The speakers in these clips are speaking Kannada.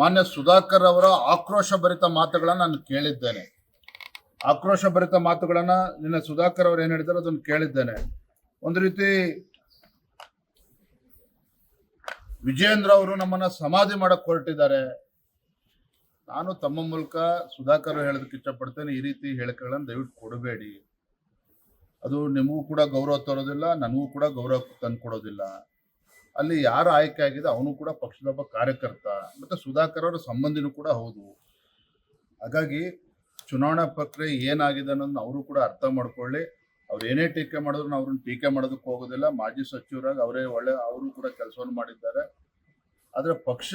ಮಾನ್ಯ ಸುಧಾಕರ್ ಅವರ ಆಕ್ರೋಶ ಭರಿತ ಮಾತುಗಳನ್ನ ನಾನು ಕೇಳಿದ್ದೇನೆ. ಆಕ್ರೋಶ ಭರಿತ ಮಾತುಗಳನ್ನ ನಿನ್ನೆ ಸುಧಾಕರ್ ಅವರು ಏನು ಹೇಳಿದ್ದಾರೆ ಅದನ್ನು ಕೇಳಿದ್ದೇನೆ. ಒಂದು ರೀತಿ ವಿಜಯೇಂದ್ರ ಅವರು ನಮ್ಮನ್ನ ಸಮಾಧಿ ಮಾಡಕ್ ಹೊರಟಿದ್ದಾರೆ. ನಾನು ತಮ್ಮ ಮೂಲಕ ಸುಧಾಕರ್ ಹೇಳೋದಕ್ಕೆ ಇಷ್ಟಪಡ್ತೇನೆ. ಈ ರೀತಿ ಹೇಳಿಕೆಗಳನ್ನು ದಯವಿಟ್ಟು ಕೊಡಬೇಡಿ. ಅದು ನಿಮಗೂ ಕೂಡ ಗೌರವ ತರೋದಿಲ್ಲ, ನನಗೂ ಕೂಡ ಗೌರವ ತಂದು ಕೊಡೋದಿಲ್ಲ ಅಲ್ಲಿ ಯಾರು ಆಯ್ಕೆ ಆಗಿದೆ ಅವನು ಕೂಡ ಪಕ್ಷದ ಒಬ್ಬ ಕಾರ್ಯಕರ್ತ, ಮತ್ತು ಸುಧಾಕರ್ ಅವರ ಸಂಬಂಧಿನೂ ಕೂಡ ಹೌದು. ಹಾಗಾಗಿ ಚುನಾವಣಾ ಪ್ರಕ್ರಿಯೆ ಏನಾಗಿದೆ ಅನ್ನೋದನ್ನ ಅವರು ಕೂಡ ಅರ್ಥ ಮಾಡ್ಕೊಳ್ಳಿ. ಅವ್ರು ಏನೇ ಟೀಕೆ ಮಾಡಿದ್ರು ಅವ್ರನ್ನ ಟೀಕೆ ಮಾಡೋದಕ್ಕೆ ಹೋಗೋದಿಲ್ಲ. ಮಾಜಿ ಸಚಿವರಾಗಿ ಅವರೇ ಒಳ್ಳೆ, ಅವರು ಕೂಡ ಕೆಲಸವನ್ನು ಮಾಡಿದ್ದಾರೆ. ಆದರೆ ಪಕ್ಷ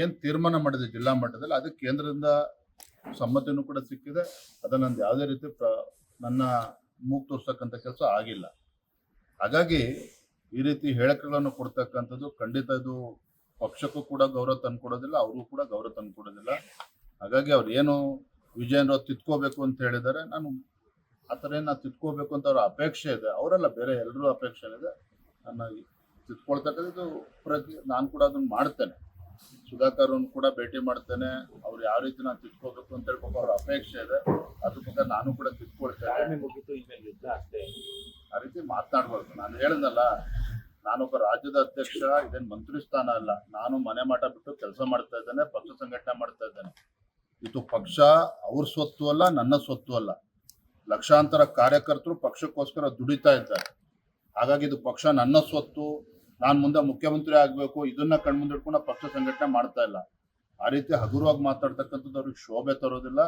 ಏನು ತೀರ್ಮಾನ ಮಾಡಿದೆ ಜಿಲ್ಲಾ ಮಟ್ಟದಲ್ಲಿ, ಅದು ಕೇಂದ್ರದಿಂದ ಸಮ್ಮತಿನೂ ಕೂಡ ಸಿಕ್ಕಿದೆ. ಅದನ್ನು ಯಾವುದೇ ರೀತಿ ಪ್ರ, ನನ್ನ ಮೂಗು ತೋರಿಸ್ತಕ್ಕಂಥ ಕೆಲಸ ಆಗಿಲ್ಲ. ಹಾಗಾಗಿ ಈ ರೀತಿ ಹೇಳಿಕೆಗಳನ್ನು ಕೊಡ್ತಕ್ಕಂಥದ್ದು ಖಂಡಿತ ಇದು ಪಕ್ಷಕ್ಕೂ ಕೂಡ ಗೌರವ ತಂದು ಕೊಡೋದಿಲ್ಲ, ಅವ್ರಿಗೂ ಕೂಡ ಗೌರವ ತಂದು ಕೊಡೋದಿಲ್ಲ. ಹಾಗಾಗಿ ಅವ್ರು ಏನು ವಿಜಯನ್ ತಿತ್ಕೋಬೇಕು ಅಂತ ಹೇಳಿದ್ದಾರೆ. ನಾನು ಆ ಥರ ಏನು ನಾನು ತಿದ್ಕೋಬೇಕು ಅಂತ ಅವ್ರ ಅಪೇಕ್ಷೆ ಇದೆ. ಅವರೆಲ್ಲ, ಬೇರೆ ಎಲ್ಲರೂ ಅಪೇಕ್ಷೆ ಇದೆ ನನ್ನ ತಿತ್ಕೊಳ್ತಕ್ಕಂಥದ್ದು ಪ್ರತಿ ನಾನು ಕೂಡ ಅದನ್ನು ಮಾಡ್ತೇನೆ. ಸುಧಾಕರ್ ಕೂಡ ಭೇಟಿ ಮಾಡ್ತೇನೆ. ಅವ್ರು ಯಾವ ರೀತಿ ನಾನು ತಿದ್ಕೋಬೇಕು ಅಂತ ಹೇಳ್ಬೇಕು ಅವ್ರ ಅಪೇಕ್ಷೆ ಇದೆ. ಅದ್ರ ಬಗ್ಗೆ ನಾನು ಕೂಡ ತಿದ್ಕೊಳ್ತೇನೆ. ಆ ರೀತಿ ಮಾತನಾಡ್ಬಾರ್ದು. ನಾನು ಹೇಳಿದ್ನಲ್ಲ ನಾನೊಬ್ಬ ರಾಜ್ಯದ ಅಧ್ಯಕ್ಷ ಇದೇನು ಮಂತ್ರಿ ಸ್ಥಾನ ಅಲ್ಲ. ನಾನು ಮನೆ ಮಾಟ ಬಿಟ್ಟು ಕೆಲಸ ಮಾಡ್ತಾ ಇದ್ದೇನೆ ಪಕ್ಷ ಸಂಘಟನೆ ಮಾಡ್ತಾ ಇದ್ದೇನೆ. ಇದು ಪಕ್ಷ ಅವ್ರ ಸ್ವತ್ತು ಅಲ್ಲ ನನ್ನ ಸ್ವತ್ತು ಅಲ್ಲ. ಲಕ್ಷಾಂತರ ಕಾರ್ಯಕರ್ತರು ಪಕ್ಷಕ್ಕೋಸ್ಕರ ದುಡಿತಾ ಇದ್ದಾರೆ. ಹಾಗಾಗಿ ಇದು ಪಕ್ಷ ನನ್ನ ಸ್ವತ್ತು. ನಾನು ಮುಂದೆ ಮುಖ್ಯಮಂತ್ರಿ ಆಗಬೇಕು ಇದನ್ನ ಕಣ್ಮುಂದಿಟ್ಕೊಂಡು ಪಕ್ಷ ಸಂಘಟನೆ ಮಾಡ್ತಾ ಇಲ್ಲ. ಆ ರೀತಿ ಹಗುರವಾಗಿ ಮಾತಾಡ್ತಕ್ಕಂಥದ್ದು ಅವ್ರಿಗೆ ಶೋಭೆ ತರೋದಿಲ್ಲ.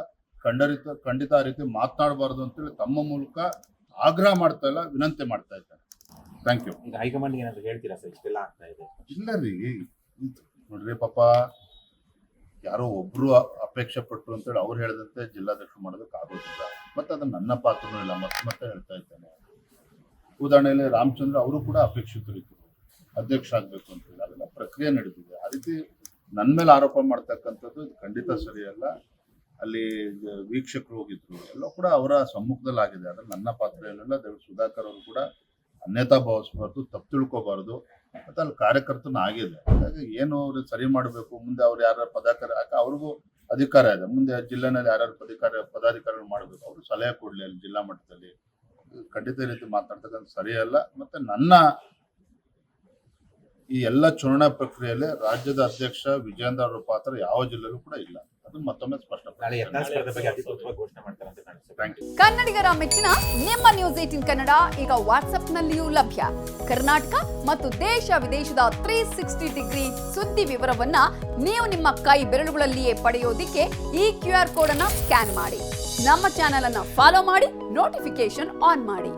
ಖಂಡರಿತ ಖಂಡಿತ ಆ ರೀತಿ ಮಾತನಾಡಬಾರ್ದು ಅಂತೇಳಿ ತಮ್ಮ ಮೂಲಕ ಆಗ್ರಹ ಮಾಡ್ತಾ ಇಲ್ಲ ವಿನಂತಿ ಮಾಡ್ತಾ ಇದ್ದಾರೆ. ಥ್ಯಾಂಕ್ ಯು ಹೈಕಮಾಂಡ್ ಏನಾದ್ರು ಹೇಳ್ತೀರಾ ಸರ್? ಇಷ್ಟೆಲ್ಲ ಆಗ್ತಾ ಇದೆ. ಇಲ್ಲ ರೀ. ನೋಡ್ರಿ ಪಾಪ ಯಾರೋ ಒಬ್ರು ಅಪೇಕ್ಷೆ ಪಟ್ರು ಅಂತೇಳಿ ಅವ್ರು ಹೇಳಿದಂತೆ ಜಿಲ್ಲಾಧ್ಯಕ್ಷರು ಮಾಡೋದಕ್ಕೆ ಆಗೋದಿಲ್ಲ. ಮತ್ತೆ ಅದು ನನ್ನ ಪಾತ್ರನೂ ಇಲ್ಲ ಮತ್ತೆ ಮತ್ತೆ ಹೇಳ್ತಾ ಇದ್ದೇನೆ. ಉದಾಹರಣೆಯಲ್ಲಿ ರಾಮಚಂದ್ರ ಅವರು ಕೂಡ ಅಪೇಕ್ಷಿತರಿದ್ದರು ಅಧ್ಯಕ್ಷ ಆಗ್ಬೇಕು ಅಂತೇಳಿ ಅದೆಲ್ಲ ಪ್ರಕ್ರಿಯೆ ನಡೆದಿದೆ ಆ ರೀತಿ ನನ್ನ ಮೇಲೆ ಆರೋಪ ಮಾಡ್ತಕ್ಕಂಥದ್ದು ಖಂಡಿತ ಸರಿಯಲ್ಲ ಅಲ್ಲಿ. ವೀಕ್ಷಕರು ಹೋಗಿದ್ರು, ಎಲ್ಲ ಕೂಡ ಅವರ ಸಮ್ಮುಖದಲ್ಲಿ ಆಗಿದೆ ಅದ್ರ ನನ್ನ ಪಾತ್ರ ಏನಿಲ್ಲ ಸುಧಾಕರ್ ಅವರು ಕೂಡ ಅನ್ಯತಾ ಭಾವಿಸಬಾರ್ದು ತಪ್ಪು ತಿಳ್ಕೋಬಾರ್ದು. ಮತ್ತೆ ಅಲ್ಲಿ ಕಾರ್ಯಕರ್ತನ ಆಗಿದೆ. ಹಾಗಾಗಿ ಏನು ಅವ್ರು ಸರಿ ಮಾಡಬೇಕು, ಮುಂದೆ ಅವ್ರು ಯಾರ ಪದಾಧಿಕಾರ ಅವ್ರಿಗೂ ಅಧಿಕಾರ ಇದೆ. ಮುಂದೆ ಜಿಲ್ಲೆನಲ್ಲಿ ಯಾರ್ಯಾರು ಪದಾಧಿಕಾರ, ಪದಾಧಿಕಾರಿಗಳು ಮಾಡಬೇಕು. ಅವರು ಸಲಹೆ ಕೊಡ್ಲಿ ಅಲ್ಲಿ ಜಿಲ್ಲಾ ಮಟ್ಟದಲ್ಲಿ. ಖಂಡಿತ ರೀತಿ ಮಾತನಾಡ್ತಕ್ಕಂಥ ಸರಿಯಲ್ಲ ಮತ್ತೆ ನನ್ನ ಈ ಎಲ್ಲ ಚುನಾವಣಾ ಪ್ರಕ್ರಿಯೆಯಲ್ಲಿ ರಾಜ್ಯದ ಅಧ್ಯಕ್ಷ ವಿಜೇಂದ್ರ ಅವರ ಪಾತ್ರ ಯಾವ ಜಿಲ್ಲೆಯಲ್ಲೂ ಕೂಡ ಇಲ್ಲ. ಅದು ಮತ್ತೊಮ್ಮೆ ಸ್ಪಷ್ಟ ಸ್ಪಷ್ಟಪಡಿಸಿದ್ದಾರೆ ಯತ್ನಾಳ್ ಸ್ಪರ್ಧೆ ಬಗ್ಗೆ ಘೋಷಣೆ ಮಾಡ್ತಾರೆ ಅಂತ ಥ್ಯಾಂಕ್ ಯು ಕನ್ನಡಿಗರ ಮೆಚ್ಚಿನ ನಿಮ್ಮ ನ್ಯೂಸ್ ಏಟಿನ್ ಕನ್ನಡ ಈಗ ವಾಟ್ಸ್ಆಪ್ನಲ್ಲಿಯೂ ಲಭ್ಯ. ಕರ್ನಾಟಕ ಮತ್ತು ದೇಶ ವಿದೇಶದ ತ್ರೀ ಸಿಕ್ಸ್ಟಿ ಡಿಗ್ರಿ ಸುದ್ದಿ ವಿವರವನ್ನ ನೀವು ನಿಮ್ಮ ಕೈ ಬೆರಳುಗಳಲ್ಲಿಯೇ ಪಡೆಯೋದಿಕ್ಕೆ ಈ ಕ್ಯೂ ಆರ್ ಕೋಡ್ ಅನ್ನ ಸ್ಕ್ಯಾನ್ ಮಾಡಿ. ನಮ್ಮ ಚಾನೆಲ್ ಅನ್ನ ಫಾಲೋ ಮಾಡಿ ನೋಟಿಫಿಕೇಶನ್ ಆನ್ ಮಾಡಿ.